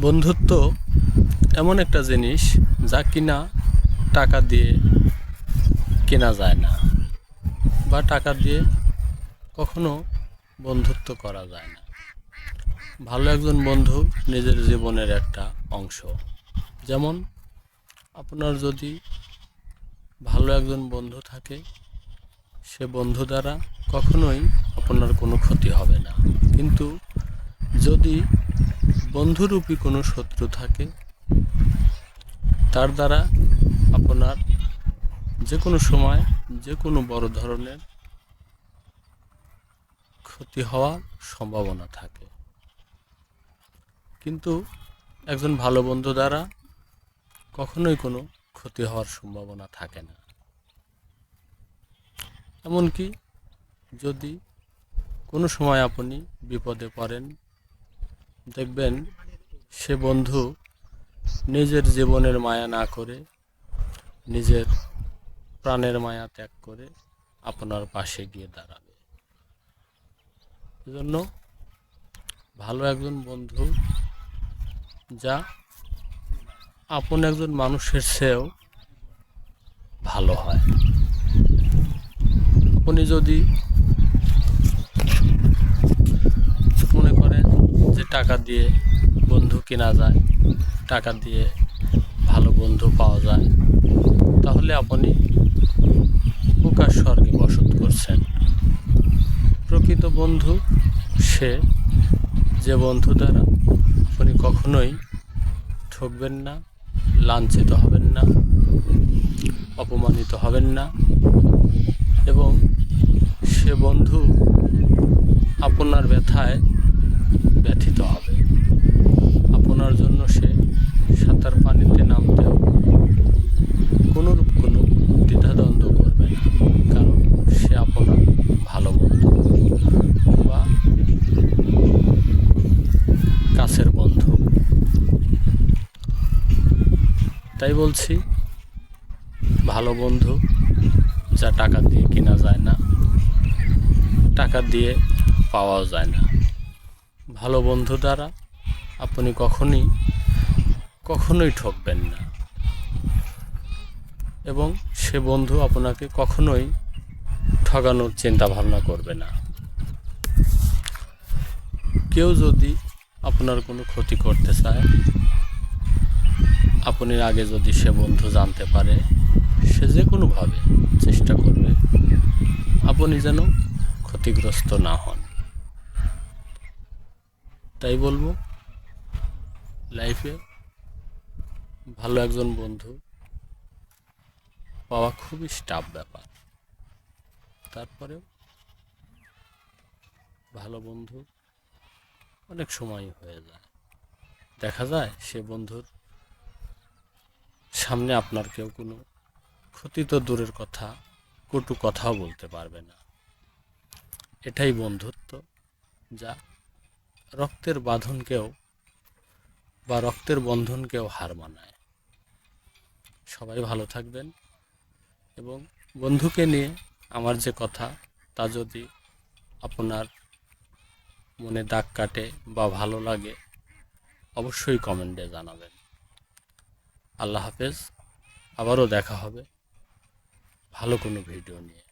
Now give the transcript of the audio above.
বন্ধুত্ব এমন একটা জিনিস যা কিনা টাকা দিয়ে কেনা যায় না বা টাকা দিয়ে কখনো বন্ধুত্ব করা যায় না। ভালো একজন বন্ধু নিজের জীবনের একটা অংশ। যেমন আপনার যদি ভালো একজন বন্ধু থাকে, সে বন্ধু দ্বারা কখনোই আপনার কোনো ক্ষতি হবে না। কিন্তু যদি বন্ধুরূপী কোনো শত্রু থাকে, তার দ্বারা আপনার যে কোনো সময় যে কোনো বড় ধরনের ক্ষতি হওয়ার সম্ভাবনা থাকে। কিন্তু একজন ভালো বন্ধু দ্বারা কখনোই কোনো ক্ষতি হওয়ার সম্ভাবনা থাকে না। এমনকি যদি কোনো সময় আপনি বিপদে পড়েন দেখবেন সে বন্ধু নিজের জীবনের মায়া না করে, নিজের প্রাণের মায়া ত্যাগ করে আপনার পাশে গিয়ে দাঁড়াবে। এজন্য ভালো একজন বন্ধু যা আপন একজন মানুষের চেয়েও ভালো হয়। আপনি যদি মনে করেন যে টাকা দিয়ে বন্ধু কেনা যায়, টাকা দিয়ে ভালো বন্ধু পাওয়া যায়, তাহলে আপনি প্রকাশ স্বর্গে বসত করছেন। প্রকৃত বন্ধু সে, যে বন্ধু দ্বারা আপনি কখনোই ঠকবেন না, লাঞ্ছিত হবেন না, অপমানিত হবেন না, এবং সে বন্ধু আপনার ব্যথায় ব্যথিত হবে। আপনার জন্য সে সাঁতার পানিতে নামতেও কোনোরূপ কোনো দ্বিধাদ্বন্দ্ব করবে না, কারণ সে আপনার ভালো বন্ধু বা কাছের বন্ধু। তাই বলছি, ভালো বন্ধু যা টাকা দিয়ে কেনা যায় না, টাকা দিয়ে পাওয়াও যায় না। ভালো বন্ধু দ্বারা আপনি কখনই, কখনোই ঠকবেন না। এবং সে বন্ধু আপনাকে কখনোই ঠগানোর চিন্তা ভাবনা করবে না। কেউ যদি আপনার কোনো ক্ষতি করতে চায়, আপনি আগে যদি সে বন্ধু জানতে পারে, সে যে কোনোভাবে চেষ্টা করবে, আপনি যেন ক্ষতিগ্রস্ত না হন। তাই বলব লাইফে ভালো একজন বন্ধু পাওয়া খুবই স্টাফ ব্যাপার। তারপরেও ভালো বন্ধু অনেক সময় হয়ে যায়। দেখা যায় সে বন্ধুর সামনে আপনার কেউ কোনো ক্ষতি তো দূরের কথা, কটু কথাও বলতে পারবে না। এটাই বন্ধুত্ব যা রক্তের বাঁধনকেও বা রক্তের বন্ধনকেও হার মানায়। সবাই ভালো থাকবেন এবং বন্ধুকে নিয়ে আমার যে কথা, তা যদি আপনার মনে দাগ কাটে বা ভালো লাগে, অবশ্যই কমেন্টে জানাবেন। আল্লাহ হাফেজ, আবারও দেখা হবে ভালো কোনো ভিডিও নিয়ে।